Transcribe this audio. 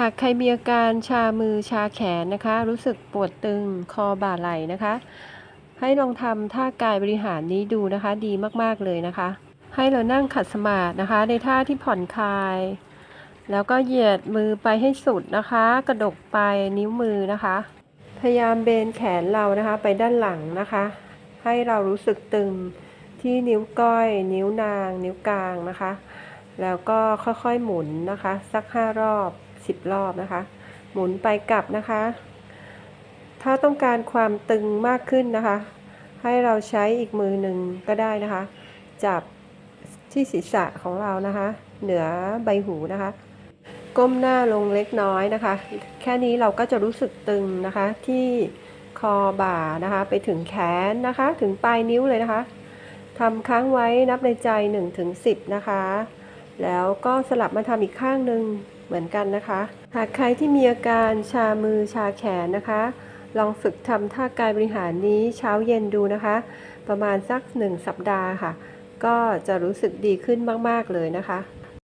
หากใครมีอาการชามือชาแขนนะคะ รู้สึกปวดตึงคอบ่าไหล่นะคะ ให้ลองทำท่ากายบริหารนี้ดูนะคะ ดีมากๆเลยนะคะ ให้เรานั่งขัดสมาธินะคะ ในท่าที่ผ่อนคลาย แล้วก็เหยียดมือไปให้สุดนะคะ กระดกไปนิ้วมือนะคะ พยายามเบนแขนเรานะคะ ไปด้านหลังนะคะ ให้เรารู้สึกตึงที่นิ้วก้อย นิ้วนาง นิ้วกลางนะคะ แล้วก็ค่อยๆหมุนนะคะ สัก5รอบ 10 รอบนะคะ หมุนไปกลับนะคะ ถ้าต้องการความตึงมากขึ้นนะคะ ให้เราใช้อีกมือหนึ่งก็ได้นะคะ จับที่ศีรษะของเรานะคะ เหนือใบหูนะคะ ก้มหน้าลงเล็กน้อยนะคะ แค่นี้เราก็จะรู้สึกตึงนะคะที่คอบ่านะคะ ไปถึงแขนนะคะ ถึงปลายนิ้วเลยนะคะทำค้างไว้นับในใจ1ถึง10 นะคะ แล้วก็สลับมาทำอีกข้างหนึ่ง เหมือนกันนะคะ หากใครที่มีอาการชามือชาแขนนะคะ ลองฝึกทำท่ากายบริหารนี้เช้าเย็นดูนะคะ ประมาณสัก 1 สัปดาห์ค่ะ ก็จะรู้สึกดีขึ้นมาก ๆ เลยนะคะ